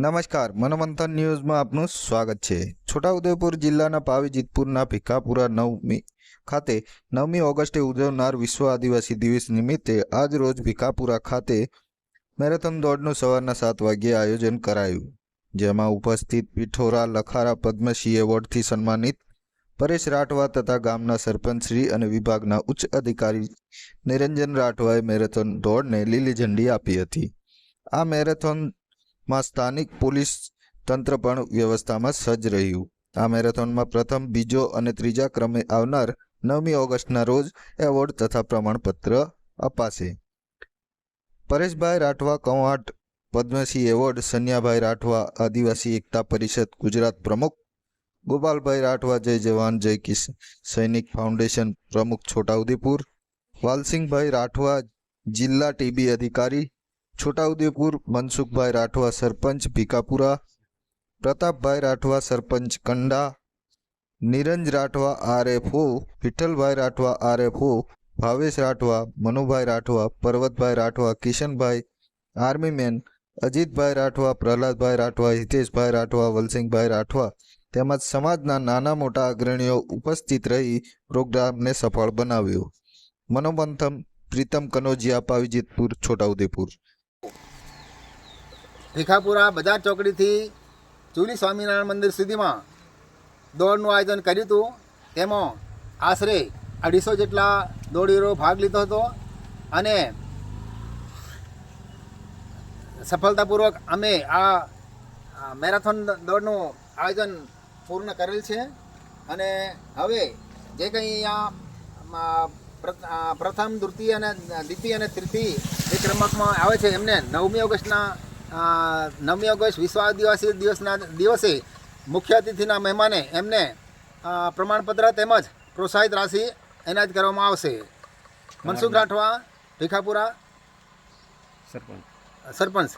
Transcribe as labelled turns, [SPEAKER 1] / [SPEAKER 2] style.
[SPEAKER 1] નમસ્કાર, મનોમંથન ન્યૂઝમાં આપનું સ્વાગત છે. છોટાઉદેપુર જિલ્લાના પાવી જીતપુરના ભીખાપુરા નવમી ખાતે નવમી ઓગસ્ટે ઉજવનાર વિશ્વ આદિવાસી દિવસ નિમિત્તે આજ રોજ ભીખાપુરા ખાતે મેરેથોન દોડનું સવારના સાત વાગ્યે આયોજન કરાયું. જેમાં ઉપસ્થિત પિઠોરા, લખારા, પદ્મશ્રી એવોર્ડથી સન્માનિત પરેશ રાઠવા તથા ગામના સરપંચશ્રી અને વિભાગના ઉચ્ચ અધિકારી નિરંજન રાઠવાએ મેરેથોન દોડને લીલી ઝંડી આપી હતી. આ મેરેથોનમાં સ્થાનિક પોલીસ તંત્ર પણ વ્યવસ્થામાં સજ્જ રહ્યું. આ મેરેથોનમાં પ્રથમ, બીજો અને ત્રીજા ક્રમે આવનાર નવમી ઓગસ્ટના રોજ એવોર્ડ તથા પ્રમાણપત્ર અપાશે. પરેશભાઈ રાઠવા કંવાટ પદ્મશ્રી એવોર્ડ, સન્યાભાઈ રાઠવા આદિવાસી એકતા પરિષદ, ગુજરાત પ્રમુખ, ગોપાલભાઈ રાઠવા જય જવાન, જય કિસ સૈનિક ફાઉન્ડેશન પ્રમુખ છોટાઉદેપુર, વાલસિંહભાઈ રાઠવા જિલ્લા ટીબી અધિકારી Chhotaudepur, Mansukhbhai Rathwa sarpanch, Bhikapura, Pratapbhai Rathwa sarpanch, Kanda, Niranj Rathwa, RFO, Vitthalbhai Rathwa, RFO, Bhavesh Rathwa, Manubhai Rathwa, Parvatbhai Rathwa, Kishanbhai army man Ajitbhai Rathwa, Prahladbhai Rathwa, Hiteshbhai Rathwa Valsinhbhai Rathwa તેમજ સમાજના નાના મોટા અગ્રણીઓ ઉપસ્થિત રહી પ્રોગ્રામને સફળ બનાવ્યો. મનોમંથમ પ્રીતમ કનોજિયા, પાવીજીતપુર, છોટાઉદેપુર.
[SPEAKER 2] ભીખાપુરા બજાર ચોકડીથી ચુલી સ્વામિનારાયણ મંદિર સુધીમાં દોડનું આયોજન કર્યું હતું. તેમાં આશરે અઢીસો જેટલા દોડીરો ભાગ લીધો હતો અને સફળતાપૂર્વક અમે આ મેરાથોન દોડનું આયોજન પૂર્ણ કરેલ છે. અને હવે જે કંઈ પ્ર- પ્રથમ, દ્વિતીય અને દ્વિતીય અને તૃતીય જે ક્રમાંકમાં આવે છે એમને નવમી ઓગસ્ટના નવમી ઓગસ્ટ વિશ્વ આદિવાસી દિવસના દિવસે મુખ્ય અતિથિના મહેમાને એમને પ્રમાણપત્ર તેમજ પ્રોત્સાહિત રાશિ એનાયત કરવામાં આવશે. મનસુખ રાઠવા ભીખાપુરા.
[SPEAKER 3] સરપંચ.
[SPEAKER 2] સરપંચ.